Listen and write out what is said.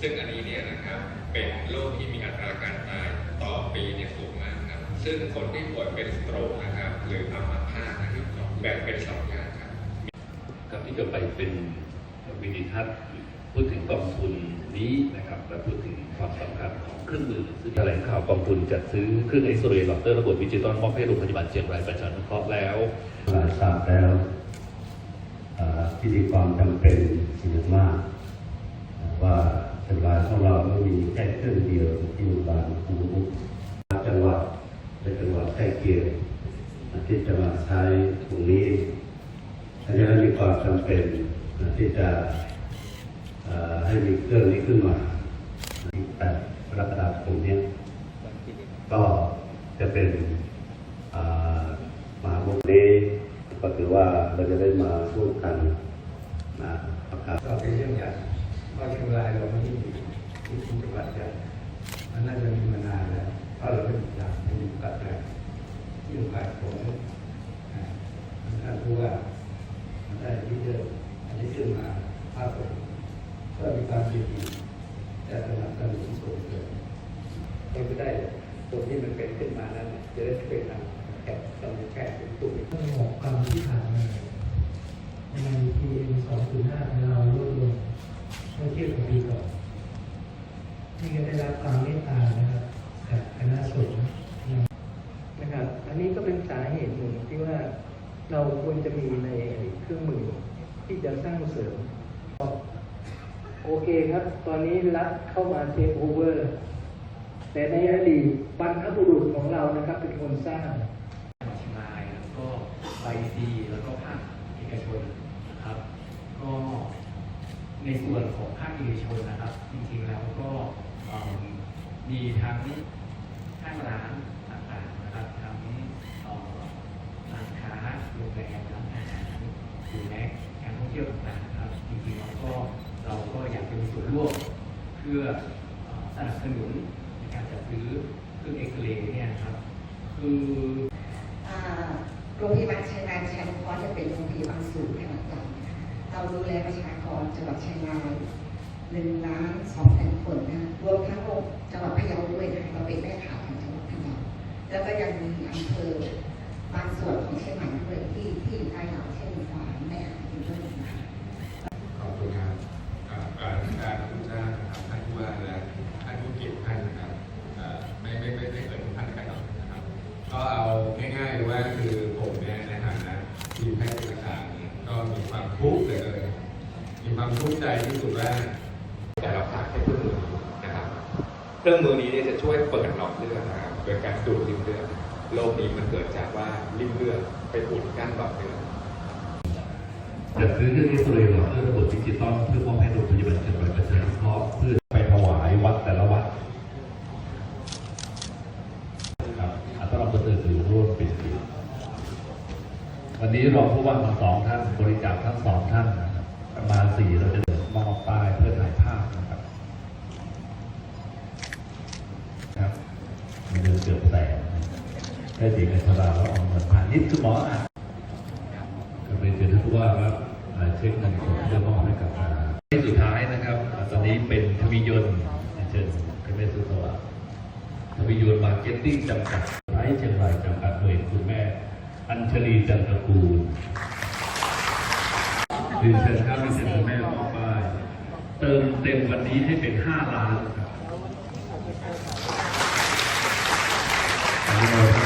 ซึ่งอันนี้เนี่ยนะครับเป็นโรคที่มีอัตราการตายต่อปีเนี่ยสูงมากครับซึ่งคนที่ป่วยเป็นสโตรกนะครับหรืออัมพาตนะครับแบ่งเป็นสองอย่างครับครับที่จะไปเป็นวิดีทัศน์พูดถึงกองทุนนี้นะครับและพูดถึงความสำคัญของเครื่องมือซึ่งแถลงข่าวกองทุนจัดซื้อเครื่องเอ็กซเรย์หลอดเตอร์ระบบดิจิตอลมอบให้โรงพยาบาลเชียงรายประชานุเคราะห์แล้วหลายทราบแล้วอ่าที่มีความจำเป็นอย่างมากอ่าว่า เชียงราของเราไม่มีแค่เครื่องเดียวที่โรงพยาบาลภูมิจังหวัดและจังหวัดใกล้เคียงที่จะมาใช้ตรงนี้อันนี้มีความจำเป็นที่จะให้มีเครื่องนี้ขึ้นมาที่แปดกรกฎาคมนี้ก็จะเป็นอ่ามาพวกนี้ก็ถือว่าเราจะได้มาร่วมกันนะประกาศ ราะเชียงรายเราไม่ได้มีที่ที่จังหวัดใหญ่มันน่าจะมีมานานแล้วเพราะเราเป็นอยากเป็นจังหวัดใหญ่ที่โอกาสของอ่าท่านผู้ว่ามันได้ที่เดิมอันนี้ขึ้นมาภาพผมก็มีความยินดีแต่สนับสนุนส่งเสริมให้ก็ได้ตรงที่มันเป็นขึ้นมานั้นจะได้ช่วยกันแก้ต้องแก้เป็นตัว เรื่องของความที่ผ่านมาใน PM 2.5ของเราลดลง เมื่อเทียบกับปีก่อนนี่ก็ได้รับความเมตตานะครับจากคณะสงฆ์นะครับ อันนี้ก็เป็นสาเหตุหนึ่งที่ว่าเราควรจะมีในเครื่องมือที่จะสร้างเสริม โอเคครับ ตอนนี้รัฐเข้ามาเทคโอเวอร์ แต่ในอดีตบรรพบุรุษของเรานะครับ เป็นคนสร้างชียงรายแล้วก็ไบซีแล้วก็ภาคเอกชนนะครับ ก็ใน ส่วนของภาคเอกชนนะครับ จริงๆแล้วก็มีทั้งห้างร้านต่างๆนะครับทั้งร้านค้าโรงแรมร้านอาหารหรือแม้การท่องเที่ยวต่างๆครับจริงๆแล้วก็เราก็อยากจะมีส่วนร่วมเพื่อสนับสนุนในการจัดซื้อเครื่องเอ็กซเรย์เนี่ยครับคือโรงพยาบาลเชียงรายประชานุเคราะห์จะเป็นโรงพยาบาลศูนย์ขนาดใหญ่เราดูแลประชากรจังหวัดเชียง หนึ่งล้านสองแสนคนนะรวมทั้งจังหวัดพะเยาด้วยนะเราเป็นแม่ข่าวของจังหวัดพะเยาแล้วก็ยังมีอำเภอบางส่วนของเชียงใหม่ด้วยที่ที่ใกล้เราเช่นฝางแม่อยู่ด้วยนะคะขอบคุณครับอ่าอ่าการทุกท่านนะครับท่านผู้ว่าและท่านผู้เกียรติท่านนะครับไม่ไม่ไม่ไม่เอ่ยทุกท่านกันหรอกนะครับก็เอาง่ายๆเลยว่าคือผมเนี่ยในฐานะทีมแพทย์ศึกษาเนี่ยก็มีความทุกข์เลยเลยมีความทุกข์ใจที่สุดว่า เครื่องมือนี้เนี่ยจะช่วยเปิดหลอดเลือดนะครับโดยการดูดริ่มเลือดโรคนี้มันเกิดจากว่าริ่มเลือดไปอุดกั้นหลอดเลือดจัดซื้อเครื่องเอ็กซเรย์หลอดเลือดระบบดิจิตอลเพื่อมอบให้โรงพยาบาลเชียงรายประชานุเคราะห์เพื่อไปถวายวัดแต่ละวัดครับอัตราประเสริฐถือร่วมเป็นปีวันนี้รองผู้ว่าทั้งสองท่านบริจาคทั้งสองท่านนะครับประมาณสี่เราจะมอบป้ายเพื่อถ่ายภาพนะครับครับเงินเกือบแสนได้ถึงอัตราแล้วเอาเงินผ่านนิดคือหมออะก็เป็นเชิญท่านผู้ว่าครับอ่าเช็คเงินสดเพื่อมอบให้กับอ่าที่สุดท้ายนะครับ ตอนนี้เป็นทวียนต์เชิญคุณแม่สุสวัสดิ์ทวียนต์มาร์เก็ตติ้งจำกัดไร้เชียงรายจำกัดโดยคุณแม่ อัญชลีจันทกูลเรีเชิญครับเรีเชิญคุณแม่มอบป้าเติมเต็มวันนี้ให้เป็น 5 ล้าน Thank you.